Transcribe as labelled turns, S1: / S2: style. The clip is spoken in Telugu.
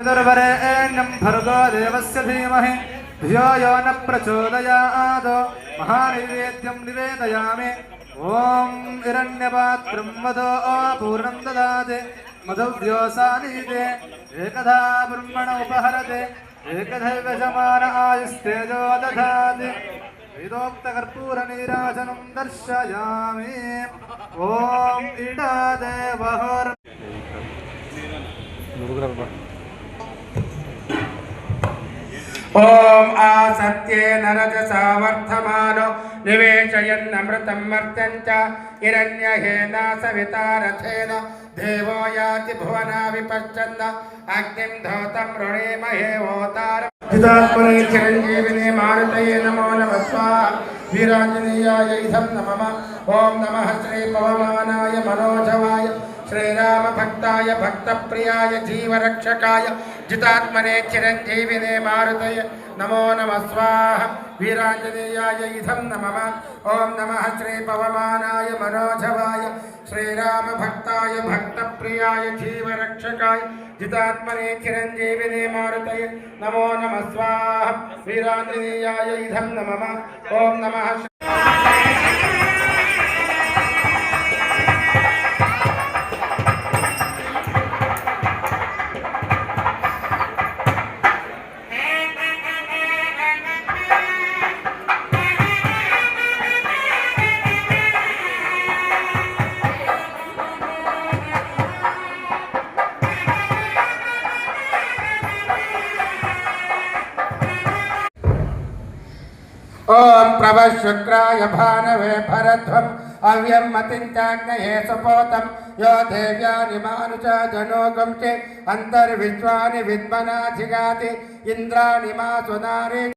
S1: दुर्वरेण्यं भर्गो देवस्य धीमहि धियो यो न प्रचोदयात् महानैवेद्यं निवेदयामि ॐ हिरण्यपात्रं वदो पूर्णं ददाति मधुव्योसानीते एकधा ब्रह्मण उपहरते एकदैव समान आयुस्तेजो दधाति वेदोक्तकर्पूरनीराजनं दर्शयामि ॐ इडादेवहोर्
S2: ఓం ఆ సత్యే నరజసా వర్ధమానో నివేశయన్నమృతం మర్త్యం చ హిరణ్యహేన సవితారథేన దేవో యాతి భువనా విపశ్చంద అగ్నిం ధోతం రుణేమహే ఓతార చిదాత్మనే చిరంజీవినే మారుతయే నమో నమ స్వాహ వీరాంజనేయాయ ఇదం నమమ ఓం నమః శ్రీ పవమానాయ మనోజవాయ श्रीराम भक्ताय भक्त प्रियाय जीवरक्षकाय, जितात्मने चिरंजीविने मारुतय। नमो नम स्वाह। वीरांजनेयाय इदं नमः। ॐ नमः श्रीपवमानाय, मनोजवाय। भक्त प्रियायीवरक्षकाय जीवरक्षकाय, जितात्मने चिरंजीविने मारुतय। नमो नम स्वाह। वीरांजनेयाय इदं नमः। ॐ नमः ॐ प्रभशुक्राय भानवे भरध्वम्। अव्यम मतिंचाग्नये सुपोतं यो देव्यानि मानुचा जनोगं अंतर विश्वानि विद्मनाधिगाति। इन्द्राणि मा सुनारे